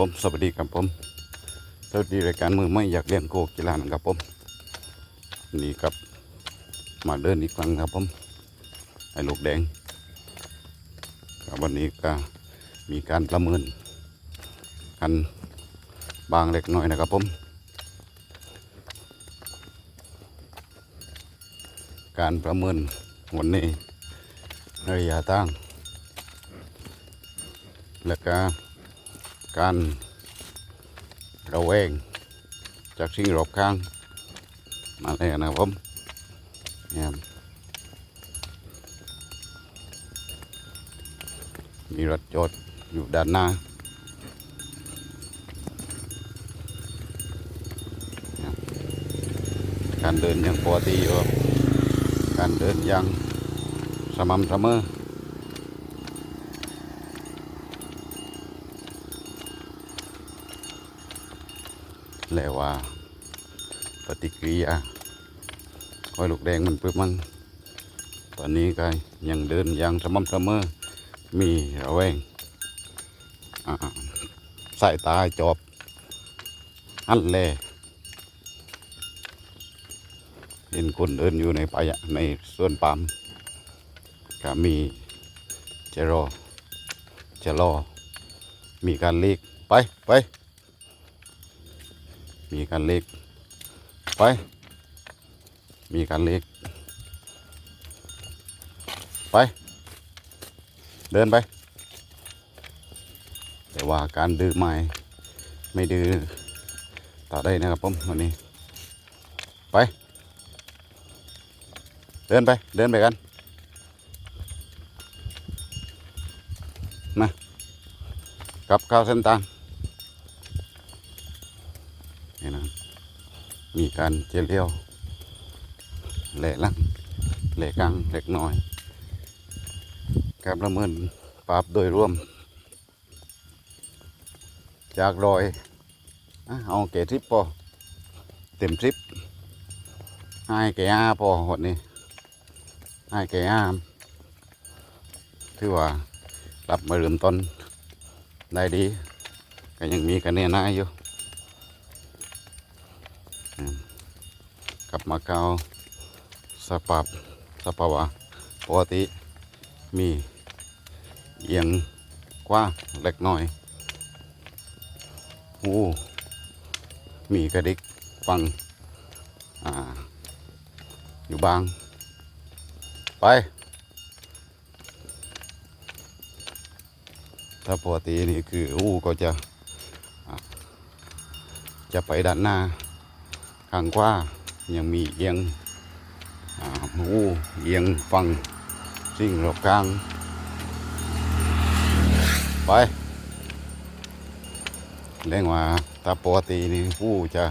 ผมสวัสดีครับผมสวัสดีรายการมือไม่อยากเลี้ยงโกกีฬานะครับผมนี่ครับมาเดินอีกครั้งครับผมไอ้ลูกแดงครับวันนี้ก็มีการประเมินกันบางเล็กน้อยนะครับผม การประเมินวันนี้ระยะทางและก็ การระแวงจากสิ่งรอบข้าง มาเลยนะครับผมเนี่ยมีรถจอดอยู่ด้านหน้าการเดินย่างปกติอยู่การเดินย่างสม่ำเสมอ แล้วว่า ปฏิกิริยาคอยลูกแดงมันปึ๊บมัน ตอนนี้ก็ยังเดินย่างสม่ำเสมอมีระแวงอ่าสายตาจอบหันแลเห็นคนเดินอยู่ในป่าในสวนปามก็มีจะรอจะรอมีการเลีกไปไป มีการเล็ก ไป มีการเล็ก ไป เดินไป แต่ว่าการดื้อไม่ไม่ดื้อต่อได้นะครับผมวันนี้ ไป เดินไป เดินไปกัน มา กลับเข้าเส้นทาง นี่นะ มีการเจเลียวแหล่ลังแหล่กลางเล็กน้อยการประเมินปราบโดยรวม จากรอยเอาเกทริปพอเต็มทริปให้แกอาพอหดนี้ให้แกอาถือว่ารับมาเริ่มต้นได้ดีก็ยังมีกันเนี่ยนาอยู่ กลับมาเกาสภาพสภาวะปกติมีเอียงกว้าเล็กน้อยหูมีกระดิกฟังอ่าอยู่บาง ไปถ้าปกตินี่คืออู้ก็จะจะไปด้านหน้า ข้างขวายังมีเอียงหูเอียงฟังสิ่งรอบข้าง ไปเรียกว่าถ้าปกตินี่ผู้จะ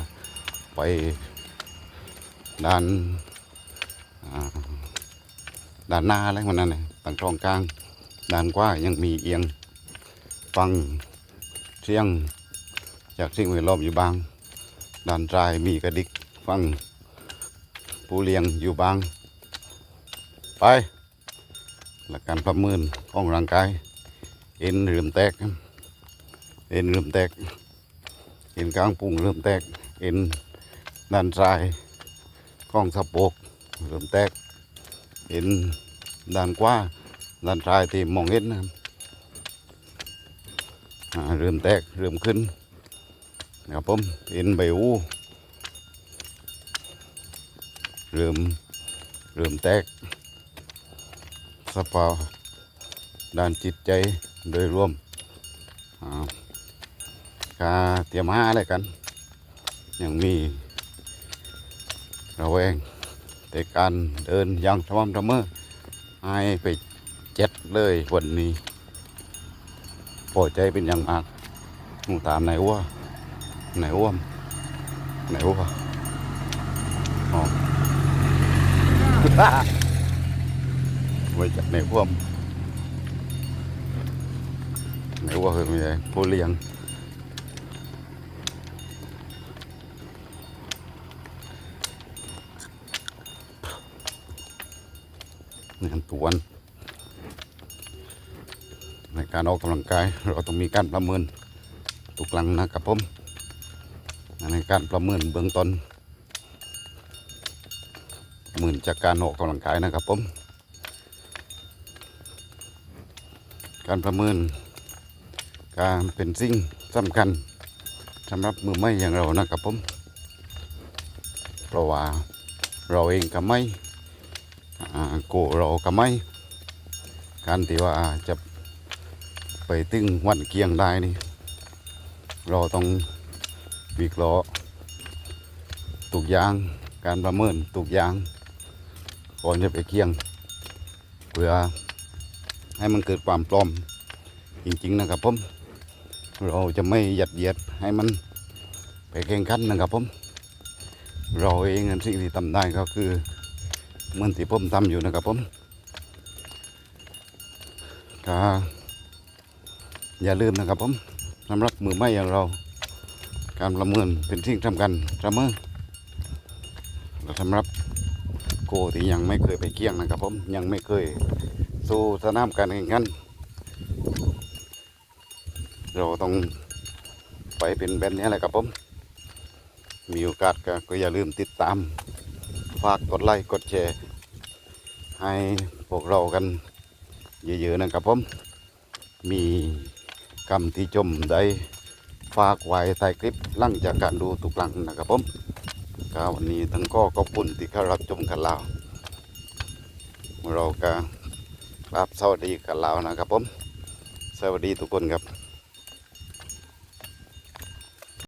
ไปด้านด้านหน้าอะไรมันนั่นเองต่างตรงกลางด้านขวายังมีเอียงฟังเสียงจากสิ่งแวดล้อมอยู่บาง ด้านซ้ายมีกระดิกฟังผู้เลี้ยงอยู่บาง ไปหลักการประเมินของร่างกาย เอ็นเริ่มแตก เอ็นเริ่มแตก เอ็นกลางปุ่งเริ่มแตก เอ็นด้านซ้ายข้องสะโพกเริ่มแตก เอ็นด้านขวาด้านซ้ายที่มองเห็นนะเริ่มแตกเริ่มขึ้น นะครับผมเอ็นใบหูเริ่มเริ่มแตก สภาพด้านจิตใจโดยรวมอ่ากาเตรียมหาอะไรกัน ยังมีระแวงแต่การเดินยังสม่ำเสมอให้ไปเจ็ดเลยวันนี้พอใจเป็นอย่างมากหนูตามนายอ้ว ไหนอ้วม ไหนอ้วมอ๋อไว้จากไหนอ้วม ไหนอ้วมคือมีอะไรผู้เลี้ยงนี่อันตวนในการออกกำลังกาย เราต้องมีการประเมินตุกลังนะครับผม ในการประเมินเบื้องต้นหมื่นจากการออกกำลังกายนะครับผม การประเมิน การเป็นสิ่งสำคัญสำหรับมือไม่อย่างเรานะครับผม เพราะว่าเราเองก็ไม่โกเราก็ไม่ การที่ว่าจะไปตึงวันเกียงได้นี่ เราต้อง วิเคราะห์ตุกยาง การประเมินตุกยาง ก่อนจะไปเคียง เพื่อให้มันเกิดความพร้อม จริงๆนะครับผมเราจะไม่หยัดเยียดให้มันไปแข่งขันนะครับผมเราเองสิ่งที่ทำได้ก็คือเหมือนที่ผมทำอยู่นะครับผมก็อย่าลืมนะครับผมสำหรับมือไม่อย่างเรา การประเมินเป็นสิ่งสำคัญเสมอและสำหรับโกที่ยังไม่เคยไปเกี่ยงนะครับผมยังไม่เคยสู่สนามการแข่งขันเราต้องไปเป็นแบบนี้แหละครับผม มีโอกาสก็ก็อย่าลืมติดตาม ฝากกดไลค์กดแชร์ ให้พวกเรากันเยอะๆนะครับผม มีคำที่ชมได้ ฝากไว้ใต้คลิปลังจากการดูทุกลังนะครับผมก็วันนี้ทั้งก็ขอบคุณที่เข้ารับชมกันแล้วเราก็รับสวัสดีกันแล้วนะครับผม สวัสดีทุกคนครับ